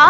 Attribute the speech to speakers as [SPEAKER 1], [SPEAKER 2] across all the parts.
[SPEAKER 1] 가?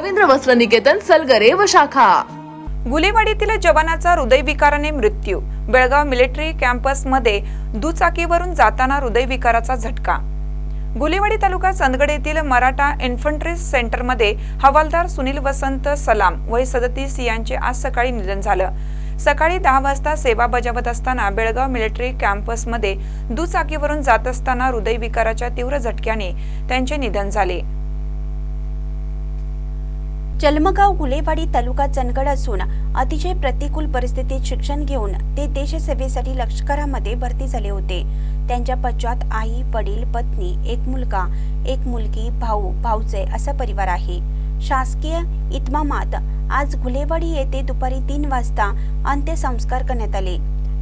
[SPEAKER 1] रवींद्र वस्त्र निकेतन सलगरे व शाखा.
[SPEAKER 2] गुलेवाडीतील जवानाचा हृदयविकाराने मृत्यू. बेळगाव मिलिटरी कॅम्पसमध्ये दुचाकीवरून जाताना हृदयविकाराचा झटका. गुलेवाडी तालुका चंदगड येथील मराठा इन्फंट्री सेंटरमध्ये हवालदार सुनील वसंत सलाम वय सदतीस यांचे आज सकाळी निधन झालं. सकाळी दहा वाजता सेवा बजावत असताना बेळगाव मिलिटरी कॅम्पसमध्ये दुचाकीवरून जात असताना हृदयविकाराच्या तीव्र झटक्याने त्यांचे निधन झाले.
[SPEAKER 3] चलमगाव गुलेवाडी तालुका चंदगड असून अतिशय प्रतिकूल परिस्थितीत शिक्षण घेऊन ते देशसेवेसाठी लष्करामध्ये भरती झाले होते. त्यांच्या पश्चात आई वडील पत्नी एक मुलगा एक मुलगी भाऊ भाऊचे असा परिवार आहे. शासकीय इतमामात आज गुलेवाडी येथे दुपारी तीन वाजता अंत्यसंस्कार करण्यात आले.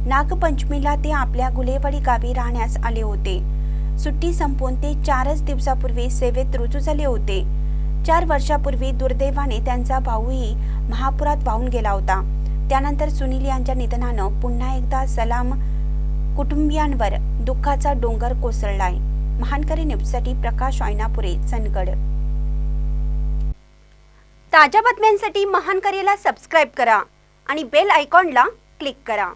[SPEAKER 3] नागपंचमीला ते आपल्या गुलेवाडी गावी राहण्यास आले होते. सुट्टी संपवून ते चारच दिवसापूर्वी सेवेत रुजू झाले होते. चार वर्षापूर्वी दुर्दैवाने त्यांचा भाऊही महापुरात वाहून गेला होता. त्यानंतर सुनील यांच्या निधनानं पुन्हा एकदा सलाम कुटुंबियांवर दुःखाचा डोंगर कोसळलाय. महानकरी न्यूजसाठी प्रकाश ऐनापुरे चंदगड. ताज्या बातम्यांसाठी महानकरीला सबस्क्राईब करा आणि बेल आयकॉनला क्लिक करा.